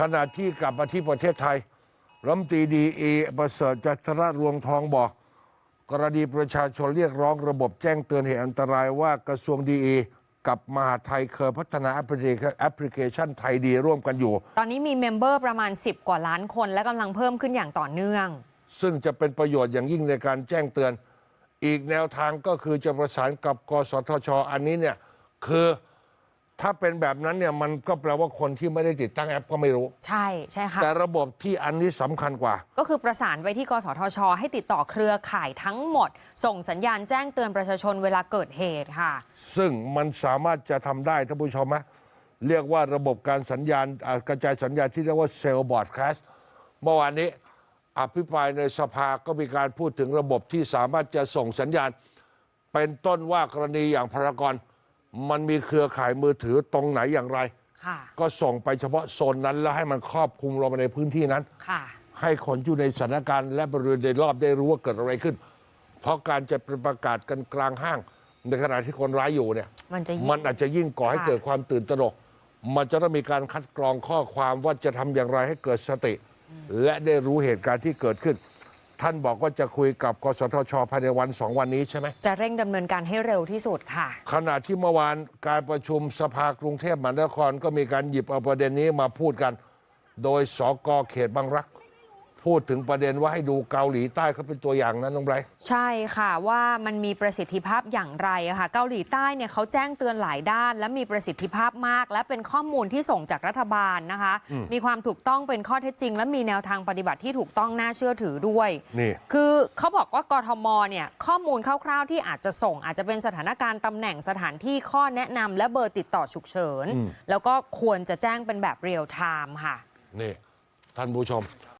ขณะที่กลับมาที่ประเทศไทยรัฐมนตรีดีเอประเสริฐจันทรรวงทองบอก กรณีประชาชนเรียกร้องระบบแจ้งเตือนเหตุอันตรายว่ากระทรวงดีเอกับมหาดไทยเคยพัฒนาแอปพลิเคชันแอปพลิเคชันไทยดีร่วมกันอยู่ ตอนนี้มีเมมเบอร์ประมาณ 10 กว่าล้านคน และกำลังเพิ่มขึ้นอย่างต่อเนื่อง ซึ่งจะเป็นประโยชน์อย่างยิ่งในการแจ้งเตือน อีกแนวทางก็คือจะประสานกับกสทช อันนี้เนี่ยคือ ถ้าเป็นแบบนั้นเนี่ยมันก็แปลว่าคนที่ไม่ได้ติดตั้งแอปก็ไม่รู้ ใช่ใช่ค่ะแต่ระบบที่อันนี้สำคัญกว่า ก็คือประสานไปที่กสทช ให้ติดต่อเครือข่ายทั้งหมด ส่งสัญญาณแจ้งเตือนประชาชนเวลาเกิดเหตุค่ะ ซึ่งมันสามารถจะทำได้ท่านผู้ชมไหมเรียกว่าระบบการสัญญาณอ่ากระจายสัญญาณที่เรียกว่าเซลล์บอร์ดแคสเมื่อวานนี้อภิปรายในสภาก็มีการพูดถึงระบบที่สามารถจะส่งสัญญาณ เป็นต้นว่ากรณีอย่างพารากอน มันมีเครือข่ายมือถือตรงไหนอย่างไร ค่ะ ก็ส่งไปเฉพาะโซนนั้น แล้วให้มันครอบคลุมลงไปในพื้นที่นั้น ค่ะ ให้คนอยู่ในสถานการณ์และบริเวณโดยรอบได้รู้ว่าเกิดอะไรขึ้น เพราะการจะเป็นประกาศกันกลางห้าง ในขณะที่คนร้ายอยู่เนี่ย มันจะยิ่ง มันอาจจะยิ่งก่อให้ค่ะ เกิดความตื่นตระหนก มันจะต้องมีการคัดกรองข้อความว่าจะทำอย่างไรให้เกิดสติ และได้รู้เหตุการณ์ที่เกิดขึ้น ท่านบอกว่าจะคุยกับกสทชภายในวันสองวันนี้ใช่ไหม จะเร่งดำเนินการให้เร็วที่สุดค่ะ ขณะที่เมื่อวานการประชุมสภากรุงเทพมหานครก็มีการหยิบเอาประเด็นนี้มาพูดกัน โดยสกเขตบางรัก พูดถึงประเด็นว่าให้ดูเกาหลีใต้เขาเป็นตัวอย่างนะน้องไบรท์ใช่ค่ะว่ามันมีประสิทธิภาพอย่างไรอะค่ะ เกาหลีใต้เนี่ยเขาแจ้งเตือนหลายด้าน และมีประสิทธิภาพมาก และเป็นข้อมูลที่ส่งจากรัฐบาลนะคะ มีความถูกต้องเป็นข้อเท็จจริง และมีแนวทางปฏิบัติที่ถูกต้องน่าเชื่อถือด้วยนี่คือเขาบอกว่ากทมเนี่ยข้อมูลคร่าวๆที่อาจจะส่ง อาจจะเป็นสถานการณ์ตำแหน่งสถานที่ข้อแนะนำและเบอร์ติดต่อฉุกเฉินแล้วก็ควรจะแจ้งเป็นแบบเรียลไทม์ค่ะนี่ท่านผู้ชม